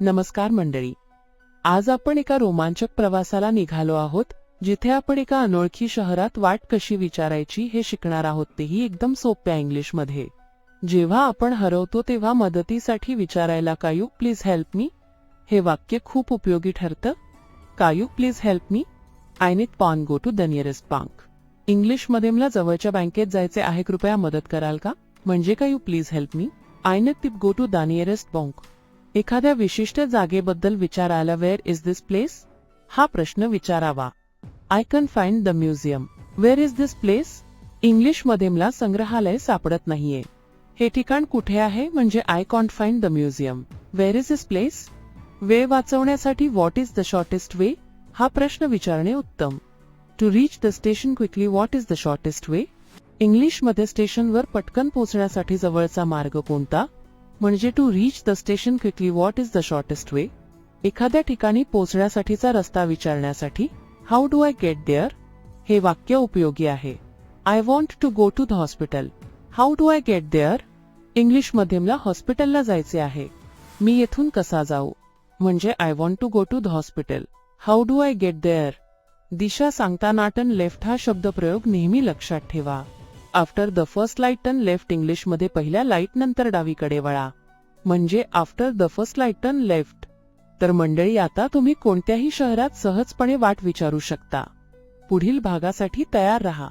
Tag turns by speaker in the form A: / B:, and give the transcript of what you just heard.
A: नमस्कार मंडळी. आज आपण एका रोमांचक प्रवासाला निघालो आहोत जिथे आपण एका अनोळखी शहरात वाट कशी विचारायची हे शिकणार आहोत तेही एकदम सोप्या इंग्लिशमध्ये. जेव्हा आपण हरवतो तेव्हा मदतीसाठी विचारायला कायू प्लीज हेल्प मी? हे वाक्य खूप उपयोगी ठरतं. Can you please help me? I need pawn go to the nearest bank इंग्लिशमध्ये मला जवळच्या बँकेत जायचे आहे कृपया मदत कराल का? म्हणजे can you please help me? I need tip go to the nearest bank एखाद्या विशिष्ट जागेबद्दल विचारायला वेअर इज दिस प्लेस हा प्रश्न विचारावा. I can find the museum where is this place इंग्लिशमध्ये मला संग्रहालय सापडत नाहीये. हे ठिकाण कुठे आहे? म्हणजे I can't find the museum where is this place वेळ वाचवण्यासाठी what is the shortest way हा प्रश्न विचारणे उत्तम. To reach the station quickly what is the shortest way इंग्लिशमध्ये स्टेशनवर पटकन पोहोचण्यासाठी जवळचा मार्ग कोणता? म्हणजे to reach the station quickly what is the shortest way एखाद्या ठिकाणी पोहोचण्यासाठीचा रस्ता विचारण्यासाठी how do I get there हे वाक्य उपयोगी आहे. I want to go to the hospital how do I get there इंग्लिशमध्ये मध्यमला हॉस्पिटलला जायचे आहे. मी येथून कसा जाऊ? म्हणजे I want to go to the hospital how do I get there दिशा सांगतानाटन लेफ्ट हा शब्दप्रयोग नेहमी लक्षात ठेवा. After the first light turn left इंग्लिशमध्ये पहिल्या लाइट नंतर डावीकडे वळा. म्हणजे after the first light turn left तर मंडळी आता तुम्ही कोणत्याही शहरात सहजपणे वाट विचारू शकता. पुढील भागासाठी तयार रहा.